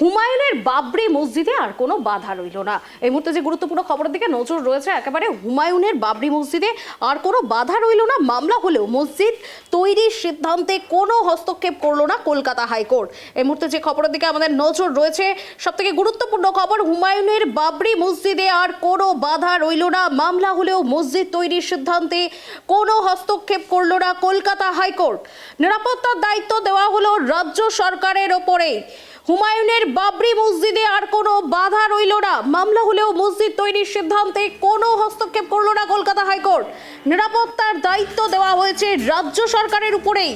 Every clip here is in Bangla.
হুমায়ুনের বাবরি মসজিদে আর কোনো বাধা রইল না। এই মুহূর্তে যে গুরুত্বপূর্ণ খবরের দিকে নজর রয়েছে, একেবারে হুমায়ুনের বাবরি মসজিদে আর কোনো বাধা রইল না, মামলা হলেও মসজিদ তৈরির সিদ্ধান্তে কোনো হস্তক্ষেপ করল না কলকাতা হাইকোর্ট। এই মুহূর্তে যে খবরের দিকে আমাদের নজর রয়েছে সব থেকে গুরুত্বপূর্ণ খবর, হুমায়ুনের বাবরি মসজিদে আর কোনো বাধা রইল না, মামলা হলেও মসজিদ তৈরির সিদ্ধান্তে কোনো হস্তক্ষেপ করল না কলকাতা হাইকোর্ট। নিরাপত্তার দায়িত্ব দেওয়া হলো রাজ্য সরকারের ওপরে হুমায়ুনের বাবরি মসজিদে আর কোনো বাধা রইল না। মামলা হলেও মসজিদ তৈরির সিদ্ধান্তে কোনো হস্তক্ষেপ করল না কলকাতা হাইকোর্ট। নিরাপত্তার দায়িত্ব দেওয়া হয়েছে রাজ্য সরকারের উপরেই।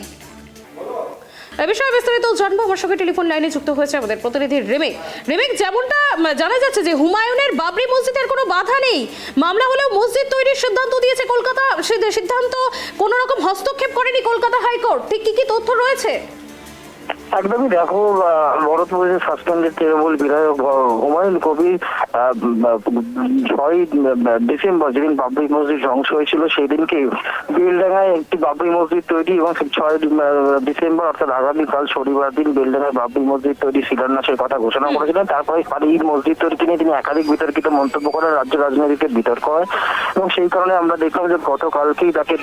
এ বিষয়ে বিস্তারিত জানব। আমার সঙ্গে টেলিফোন লাইনে যুক্ত হয়েছে আমাদের প্রতিনিধি রেমিক। রেমিক, যেমনটা জানা যাচ্ছে যে হুমায়ুনের বাবরি মসজিদের কোনো বাধা নেই। মামলা হলেও মসজিদ তৈরির সিদ্ধান্ত দিয়েছে কলকাতা সিদ্ধান্ত কোনো রকম হস্তক্ষেপ করেনি কলকাতা হাইকোর্ট। ঠিক কি কি তথ্য রয়েছে? একদমই দেখো ভরতপুরের সাসপেন্ডেড তৃণমূল বিধায়ক হুমায়ুন কবির ছয় ডিসেম্বর যেদিন বাবরি মসজিদ ধ্বংস হয়েছিল সেই দিনকে বেলডাঙ্গায় একটি বাবরি মসজিদ তৈরি এবং ছয় ডিসেম্বর অর্থাৎ আগামীকাল শনিবার দিন বেলডাঙ্গায় বাবরি মসজিদ তৈরি শিলান্যাসের কথা ঘোষণা করেছিলেন। তারপরে এই মসজিদ তৈরিকে নিয়ে তিনি একাধিক বিতর্কিত মন্তব্য করেন রাজ্য রাজনীতিতে বিতর্ক হয় এবং সেই কারণে আমরা দেখলাম যে গতকালকেই তাকে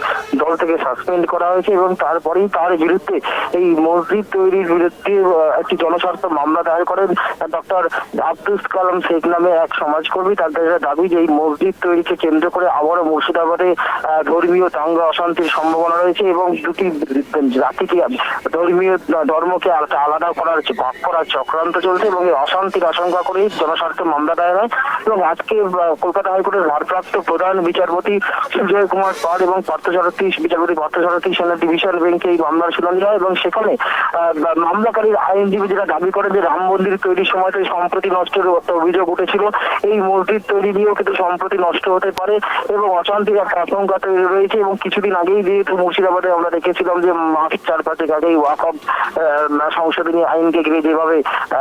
দল থেকে সাসপেন্ড করা হয়েছে এবং তারপরেই তার বিরুদ্ধে এই মসজিদ তৈরির বিরুদ্ধে একটি জনস্বার্থ মামলা দায়ের করেন ডক্টর আব্দুল কালাম শেখ নামে এক সমাজকর্মী। তাদের দাবি যে, এই মসজিদ তৈরিকে কেন্দ্র করে আবারও মুর্শিদাবাদে ধর্মীয় দাঙ্গা, অশান্তির সম্ভাবনা রয়েছে এবং দুটি জাতিকে, ধর্মীয় ধর্মকে আলাদা করার ভাগ করার চক্রান্ত চলছে এবং এই অশান্তির আশঙ্কা করেই জনস্বার্থে মামলা দায়ের হয়। এবং আজকে কলকাতা হাইকোর্টের ভারপ্রাপ্ত প্রধান বিচারপতি সুজয় কুমার পাল এবং পার্থসারথী বিচারপতি পার্থসারথী সেনের ডিভিশন বেঞ্চে এই মামলার শুনানি হয় এবং সেখানে মামলাকারীর আইনজীবী যেটা দাবি করে যে রাম মন্দির তৈরির সময় তো সম্প্রতি নষ্টের অভিযোগ উঠেছিল এই মসজিদ তৈরি দিয়েও কিন্তু সম্প্রতি নষ্ট হতে পারে এবং অশান্তির একটা আশঙ্কা তৈরি রয়েছে এবং কিছুদিন আগেই যেহেতু মুর্শিদাবাদে আমরা দেখেছিলাম যে মাস চার পাঁচেক আগেই ওয়াকফ সংশোধনী আইনকে ঘিরে যেভাবে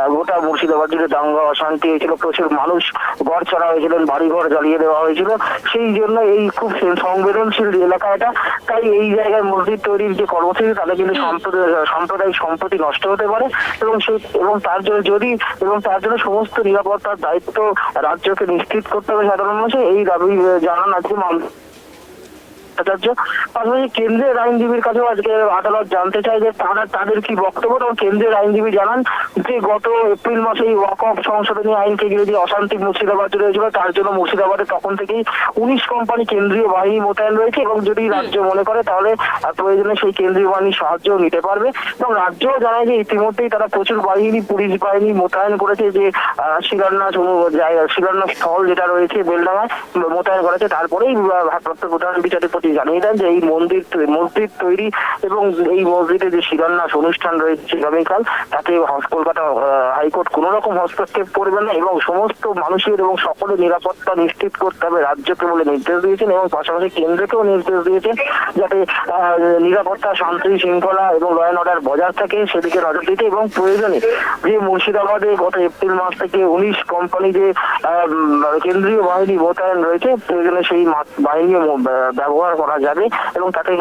গোটা মুর্শিদাবাদ জুড়ে দাঙ্গা অশান্তি হয়েছিল প্রচুর মানুষ ঘর ছাড়া হয়েছিলেন বাড়িঘর জ্বালিয়ে দেওয়া হয়েছিল সেই জন্য এই খুব সংবেদনশীল এলাকা এটা তাই এই জায়গায় মসজিদ তৈরির যে কর্মসূচি তাহলে কিন্তু সম্প্রদায় সাম্প্রদায়িক সম্পত্তি নষ্ট হতে পারে এবং সে, এবং তার জন্য, যদি, এবং তার জন্য সমস্ত নিরাপত্তার দায়িত্ব রাজ্যকে নিশ্চিত করতে হবে সাধারণ মানুষের, এই দাবি জানান আজকে ভট্টাচার্য। পাশাপাশি কেন্দ্রের আইনজীবীর কাছেও আজকে আদালত জানতে চায় যে তারা তাদের কি বক্তব্য এবং কেন্দ্রের আইনজীবী জানান যে গত এপ্রিল মাসে এই ওয়াক অফ সংশোধনী আইনকে ঘিরে যে অশান্তি মুর্শিদাবাদ জুড়ে হয়েছিল তার জন্য মুর্শিদাবাদে তখন থেকেই উনিশ কোম্পানি কেন্দ্রীয় বাহিনী মোতায়েন রয়েছে এবং যদি রাজ্য মনে করে তাহলে প্রয়োজনে সেই কেন্দ্রীয় বাহিনীর সাহায্য নিতে পারবে এবং রাজ্যও জানায় যে ইতিমধ্যেই তারা প্রচুর বাহিনী পুলিশ বাহিনী মোতায়েন করেছে যে শিলান্যাস জায়গা শিলান্যাস স্থল যেটা রয়েছে বেলডাঙ্গায় মোতায়েন করেছে। তারপরেই ভারপ্রাপ্ত প্রধান বিচারপতি জানিয়ে দেন যে এই মন্দির মসজিদ তৈরি এবং এই মসজিদে যে শিলান্যাস অনুষ্ঠান রয়েছে আগামীকাল, তাতে কলকাতা হাইকোর্ট কোন রকম হস্তক্ষেপ করবে না এবং সমস্ত মানুষের এবং সকলের নিরাপত্তা নিশ্চিত করতে হবে রাজ্যকে বলে নির্দেশ দিয়েছেন এবং পাশাপাশি কেন্দ্রকেও নির্দেশ দিয়েছেন যাতে নিরাপত্তা, শান্তি, শৃঙ্খলা এবং ল অর্ডার বজায় থাকে সেদিকে নজর দিতে এবং প্রয়োজনে যে মুর্শিদাবাদে গত এপ্রিল মাস থেকে উনিশ কোম্পানি যে কেন্দ্রীয় বাহিনী মোতায়েন রয়েছে, প্রয়োজনে সেই ব্যা- ব্যবহার করা যাবে এবং তাতে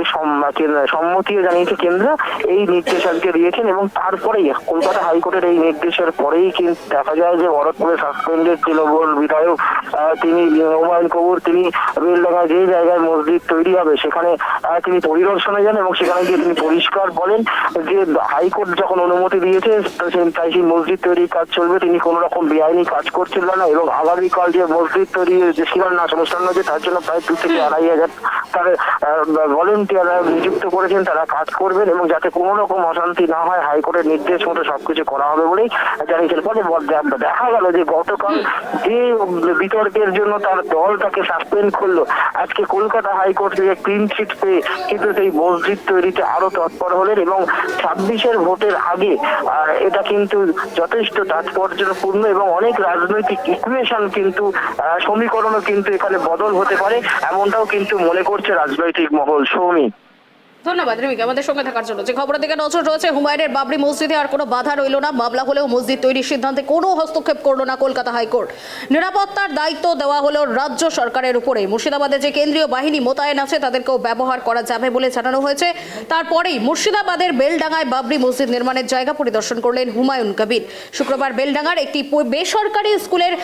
সম্মতিও জানিয়েছে কেন্দ্র। এই নির্দেশ আজকে দিয়েছেন এবং তারপরেই কলকাতা হাইকোর্টের এই নির্দেশের পরেই কিন্তু দেখা যায় যে ভরতপুরে সাসপেন্ডেড তৃণমূল বিধায়ক তিনি হুমায়ুন কবুর, তিনি বেলডাঙ্গায় যে জায়গায় মসজিদ তৈরি হবে, সেখানে তিনি পরিদর্শনে যান এবং সেখানে গিয়ে তিনি পরিষ্কার বলেন যে হাইকোর্ট যখন অনুমতি দিয়েছে তাই সেই মসজিদ তৈরির কাজ চলবে। তিনি কোনো রকম বেআইনি কাজ করছিলেন না এবং আগামীকাল যে মসজিদ তৈরি, যে শিলান্যাস অনুষ্ঠান রয়েছে তার জন্য প্রায় দু থেকে আড়াই হাজার, তার ভলেন্টিয়াররা নিযুক্ত করেছেন, তারা কাজ করবেন এবং যাতে কোনো রকম অশান্তি না হয়, হাইকোর্টের নির্দেশ মতো সবকিছু করা হবে বলেই জানিয়েছেন। ফলে দেখা গেল যে গতকাল যে বিতর্কের জন্য তার দল তাকে সাসপেন্ড করল। আজকে কলকাতা হাইকোর্ট থেকে ক্লিন চিট পেয়ে কিন্তু সেই মসজিদ তৈরিতে আরও তৎপর হলেন এবং ছাব্বিশের ভোটের আগে এটা কিন্তু যথেষ্ট তাৎপর্যপূর্ণ এবং অনেক রাজনৈতিক ইকুয়েশন কিন্তু সমীকরণও কিন্তু এখানে বদল হতে পারে, এমনটাও কিন্তু মনে করছে রাজনৈতিক মহল। সৌমি। ধন্যবাদ, রিমিকে। আমাদের সঙ্গে থাকার জন্য যে খবরের দিকে নজর রয়েছে, হুমায়ুনের বাবরি মসজিদে আর কোনো বাধা রইল না। মামলা হলেও মসজিদ তৈরির সিদ্ধান্তে কোনো হস্তক্ষেপ করল না কলকাতা হাইকোর্ট। নিরাপত্তার দায়িত্ব দেওয়া হলো রাজ্য সরকারের উপরে মুর্শিদাবাদে যে কেন্দ্রীয় বাহিনী মোতায়েন আছে, তাদেরকেও ব্যবহার করা যাবে বলে জানানো হয়েছে। তারপরেই মুর্শিদাবাদের বেলডাঙ্গায় বাবরি মসজিদ নির্মাণের জায়গা পরিদর্শন করলেন হুমায়ুন কবির। শুক্রবার বেলডাঙ্গার একটি বেসরকারি স্কুলের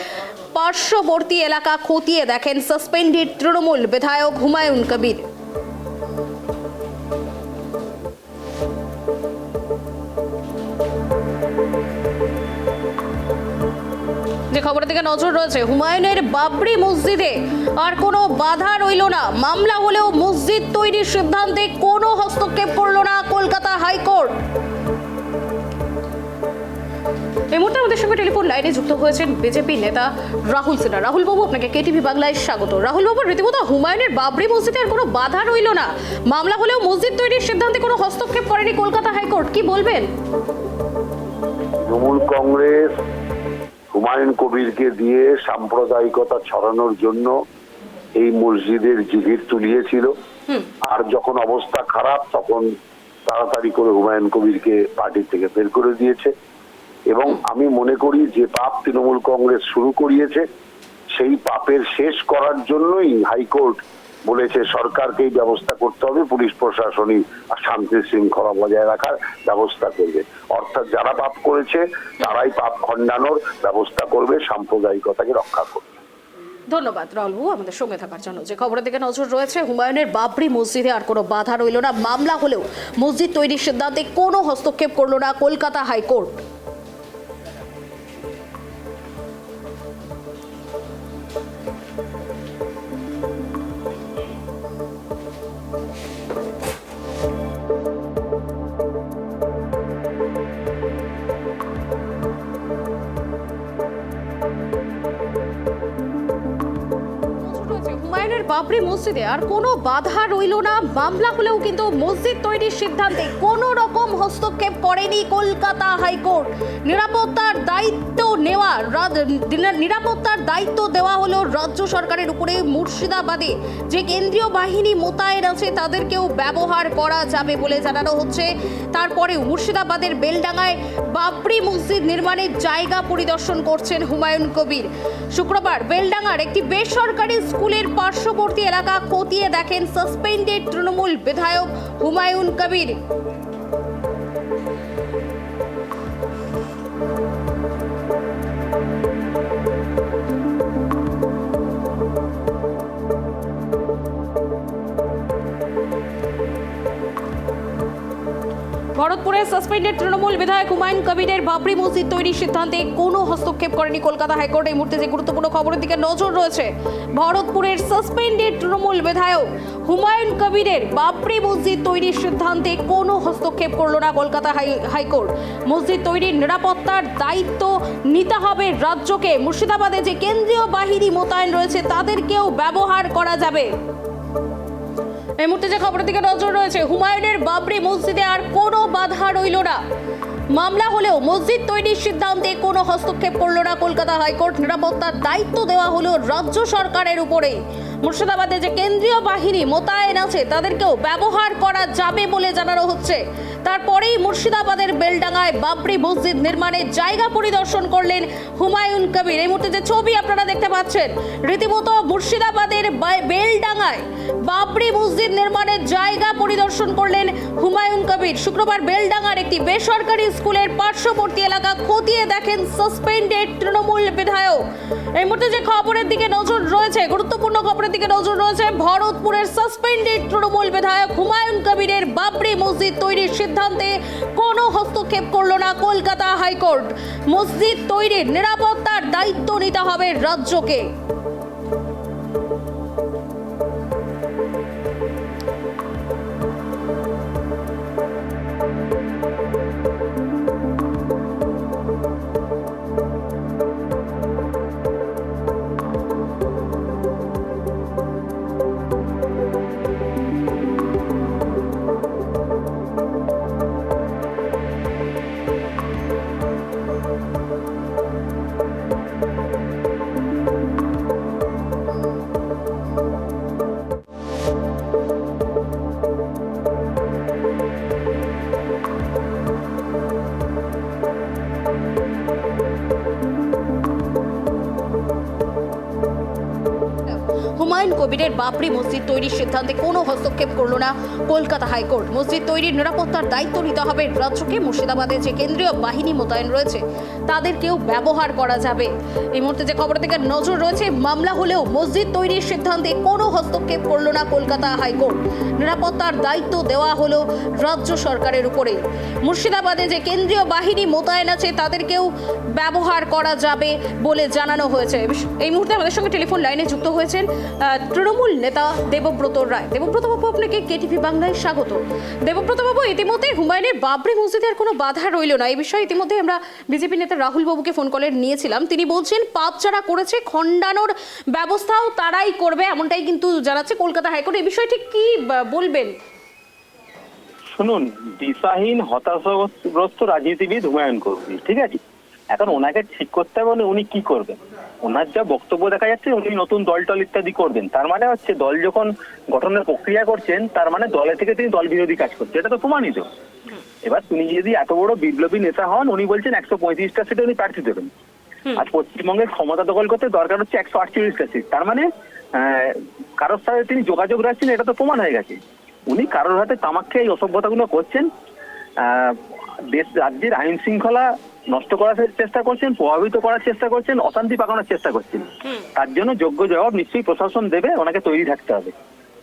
পার্শ্ববর্তী এলাকা খতিয়ে দেখেন সাসপেন্ডেড তৃণমূল বিধায়ক হুমায়ুন কবির। খবরের দিকে নজর রয়েছে। হুমায়ুনের বাবরি মসজিদে আর কোনো বাধা রইল না। মামলা হলেও মসজিদ তৈরির সিদ্ধান্তে কোনো হস্তক্ষেপ করল না কলকাতা হাইকোর্ট। এই মুহূর্তে আমাদের সঙ্গে টেলিফোন লাইনে যুক্ত হয়েছেন বিজেপি নেতা রাহুল সিনহা। রাহুল বাবু, আপনাকে কেটিভি বাংলায় স্বাগত। রাহুল বাবু, রীতিমতো হুমায়ুনের বাবরি মসজিদে আর কোনো বাধা রইল না। মামলা হলেও মসজিদ তৈরির সিদ্ধান্তে কোনো হস্তক্ষেপ করেনি কলকাতা হাইকোর্ট। কি বলবেন? তৃণমূল কংগ্রেস হুমায়ুন কবিরকে দিয়ে সাম্প্রদায়িকতা ছড়ানোর জন্য এই মসজিদের জিগির তুলিয়েছিল। আর যখন অবস্থা খারাপ তখন তাড়াতাড়ি করে হুমায়ুন কবিরকে পার্টি থেকে বের করে দিয়েছে। এবং আমি মনে করি যে পাপ তৃণমূল কংগ্রেস শুরু করিয়েছে সেই পাপের শেষ করার জন্যই হাইকোর্ট বলেছে, সরকারকেই ব্যবস্থা করতে হবে, পুলিশ প্রশাসনই শান্তি শৃঙ্খলা বজায় রাখার ব্যবস্থা করবে। অর্থাৎ যারা পাপ করেছে, তারাই পাপ খণ্ডানোর ব্যবস্থা করবে, সাম্প্রদায়িকতাকে রক্ষা করবে। ধন্যবাদ, রাহুল বাবু, আমাদের সঙ্গে থাকার জন্য। যে খবরের দিকে নজর রয়েছে, হুমায়ুনের বাবরি মসজিদে আর কোনো বাধা রইল না। মামলা হলেও মসজিদ তৈরির সিদ্ধান্তে কোনো হস্তক্ষেপ করল না কলকাতা হাইকোর্ট। বাবরি মসজিদে আর কোনো বাধা রইল না। মামলা হলেও কিন্তু মসজিদ তৈরির সিদ্ধান্তে কোনো রকম হস্তক্ষেপ করেনি কলকাতা হাইকোর্ট। নিরাপত্তার দায়িত্ব নেওয়া নিরাপত্তার দায়িত্ব দেওয়া হলো রাজ্য সরকারের উপরে মুর্শিদাবাদে। যে কেন্দ্রীয় বাহিনী মোতায়েন আছে, তাদেরকেও ব্যবহার করা যাবে বলে জানানো হচ্ছে। তারপরেও মুর্শিদাবাদের বেলডাঙ্গায় বাবরি মসজিদ নির্মাণের জায়গা পরিদর্শন করছেন হুমায়ুন কবির। শুক্রবার বেলডাঙ্গার একটি বেসরকারি স্কুলের পার্শ্ববর্তী এলাকা খতিয়ে দেখেন সাসপেন্ডেড তৃণমূল বিধায়ক হুমায়ুন কবির। ভরতপুরের সাসপেন্ডেড তৃণমূল বিধায়ক হুমায়ুন কবিরের বাবরি মসজিদ তৈরির সিদ্ধান্তে কোনো হস্তক্ষেপ করেনি কলকাতা হাইকোর্ট। এই মুহূর্তে যে গুরুত্বপূর্ণ খবরের দিকে নজর রয়েছে, ভরতপুরের সাসপেন্ডেড তৃণমূল বিধায়ক হুমায়ুন কবিরের বাবরি মসজিদ তৈরির সিদ্ধান্তে কোনো হস্তক্ষেপ করল না কলকাতা হাই- হাইকোর্ট। মসজিদ তৈরির নিরাপত্তার দায়িত্ব নিতে হবে রাজ্যকে। মুর্শিদাবাদে যে কেন্দ্রীয় বাহিনী মোতায়েন রয়েছে, তাদেরকেও ব্যবহার করা যাবে। এই মুহূর্তে যে খবরের দিকে নজর রয়েছে, হুমায়ুনের বাবরি মসজিদে আর কোনো বাধা রইল না। মামলা হলেও মসজিদ তৈরির সিদ্ধান্তে কোনো হস্তক্ষেপ করল না কলকাতা হাইকোর্ট। নিরাপত্তার দায়িত্ব দেওয়া হলো রাজ্য সরকারের উপরে। মুর্শিদাবাদে যে কেন্দ্রীয় বাহিনী মোতায়েন আছে, তাদেরকেও ব্যবহার করা যাবে বলে জানানো হচ্ছে। তারপরেই মুর্শিদাবাদের বেলডাঙ্গায় বাবরি মসজিদ নির্মাণের জায়গা পরিদর্শন করলেন হুমায়ুন কবির। এই মুহূর্তে যে ছবি আপনারা দেখতে পাচ্ছেন, রীতিমতো মুর্শিদাবাদের বেলডাঙ্গায় বাবরি মসজিদ নির্মাণের জায়গা পরিদর্শন করলেন হুমায়ুন কবির। শুক্রবার বেলডাঙ্গার একটি বেসরকারি স্কুলের পার্শ্ববর্তী এলাকা খতিয়ে দেখেন সাসপেন্ডেড তৃণমূল বিধায়ক। এই মুহূর্তে যে খবরের দিকে নজর রয়েছে, গুরুত্বপূর্ণ খবরের দিকে নজর রয়েছে, ভরতপুরের সাসপেন্ডেড তৃণমূল বিধায়ক হুমায়ুন কবিরের বাবরি মসজিদ তৈরির সিদ্ধান্তে কোনো হস্তক্ষেপ করল না কলকাতা হাইকোর্ট। মসজিদ তৈরির নিরাপত্তার দায়িত্ব নিতে হবে রাজ্যকে। কবিরের বাবরি মসজিদ তৈরির সিদ্ধান্তে কোনো হস্তক্ষেপ করল না কলকাতা হাইকোর্ট। মসজিদ তৈরির নিরাপত্তার দায়িত্ব নিতে হবে রাজ্যকে। মুর্শিদাবাদে যে কেন্দ্রীয় বাহিনী মোতায়েন রয়েছে, তাদেরকেও ব্যবহার করা যাবে। এই মুহূর্তে যে খবর থেকে নজর রয়েছে, মামলা হলেও মসজিদ তৈরির সিদ্ধান্তে কোনো হস্তক্ষেপ করল না কলকাতা হাইকোর্ট। নিরাপত্তার দায়িত্ব দেওয়া হলো রাজ্য সরকারের উপরে। মুর্শিদাবাদে যে কেন্দ্রীয় বাহিনী মোতায়েন আছে, তাদেরকেও ব্যবহার করা যাবে বলে জানানো হয়েছে। এই মুহূর্তে আমাদের সঙ্গে টেলিফোন লাইনে যুক্ত হয়েছেন তৃণমূল নেতা দেবব্রত রায়। দেবব্রত বাবু, আপনাকে কেটিভি বাংলায় স্বাগত। দেবব্রত বাবু, ইতিমধ্যে হুমায়ুনের বাবরি মসজিদে আর কোনো বাধা রইল না। এই বিষয়ে ইতিমধ্যে আমরা বিজেপি নেতা রাহুল বাবুকে ফোন কলে নিয়েছিলাম। তিনি বলছেন, পাপ যারা করেছে, খণ্ডানোর ব্যবস্থাও তারাই করবে, এমনটাই কিন্তু জানাচ্ছে কলকাতা হাইকোর্ট। এই বিষয়ে ঠিক কি বলবেন? শুনুন, দিশাহীন, হতাশাগ্রস্ত রাজনীতিবিদ হুমায়ুন কবির, ঠিক আছে? এখন ওনাকে ঠিক করতে হবে মানে উনি কি করবেন? ওনার যা বক্তব্য দেখা যাচ্ছে উনি নতুন দল টল ইত্যাদি করবেন। তার মানে হচ্ছে দল যখন গঠনের প্রক্রিয়া করছেন তার মানে দলে থেকে তিনি দল বিরোধী কাজ করছেন। এটা তো প্রমাণিত। এবার তিনি যদি এত বড় বিপ্লবী নেতা হন উনি বলছেন একশো পঁয়ত্রিশটা সিটে উনি প্রার্থী দেবেন। আর পশ্চিমবঙ্গের ক্ষমতা দখল করতে দরকার হচ্ছে একশো আটচল্লিশটা সিট। তার মানে আহ, কারোর সাথে তিনি যোগাযোগ রাখছেন এটা তো প্রমাণ হয়ে গেছে। উনি কারোর হাতে তামাক খেয়ে এই অসভ্যতাগুলো করছেন। আহ, দেশ রাজ্যের আইন শৃঙ্খলা নষ্ট করার চেষ্টা করছেন প্রভাবিত করার চেষ্টা করছেন অশান্তি পাকানোর চেষ্টা করছেন। তার জন্য যোগ্য জবাব নিশ্চয়ই প্রশাসন দেবে ওনাকে তৈরি থাকতে হবে।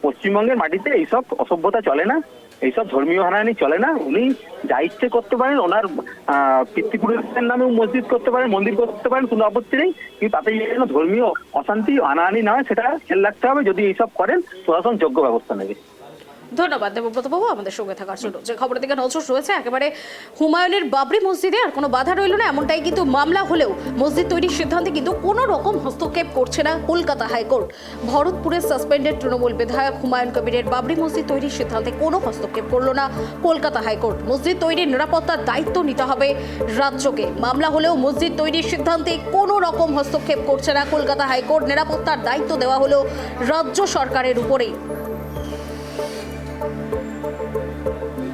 পশ্চিমবঙ্গের মাটিতে এইসব অসভ্যতা চলে না এইসব ধর্মীয় হানাহানি চলে না। উনি যা ইচ্ছে করতে পারেন ওনার আহ, পিতৃপুরুষের নামে মসজিদ করতে পারেন মন্দির করতে পারেন কোনো আপত্তি নেই। কিন্তু তাতে যেন ধর্মীয় অশান্তি হানাহানি না সেটা খেয়াল রাখতে হবে। যদি এইসব করেন প্রশাসন যোগ্য ব্যবস্থা নেবে। ধন্যবাদ দেবব্রত বাবু আমাদের সঙ্গে থাকার জন্য। যে খবরের দিকে নজর রয়েছে, একেবারে হুমায়ুনের বাবরি মসজিদে, আর কোনো বাধা রইল না, এমনটাই কিন্তু মামলা হলেও মসজিদ তৈরির সিদ্ধান্তে কিন্তু কোনো রকম হস্তক্ষেপ করছে না কলকাতা হাইকোর্ট। ভরতপুরের সাসপেন্ডেড তৃণমূল বিধায়ক হুমায়ুন কবিরের বাবরি মসজিদ তৈরির সিদ্ধান্তে কোনো হস্তক্ষেপ করল না কলকাতা হাইকোর্ট। মসজিদ তৈরির নিরাপত্তার দায়িত্ব নিতে হবে রাজ্যকে। মামলা হলেও মসজিদ তৈরির সিদ্ধান্তে কোনো রকম হস্তক্ষেপ করছে না কলকাতা হাইকোর্ট। নিরাপত্তার দায়িত্ব দেওয়া হলো রাজ্য সরকারের উপরেই।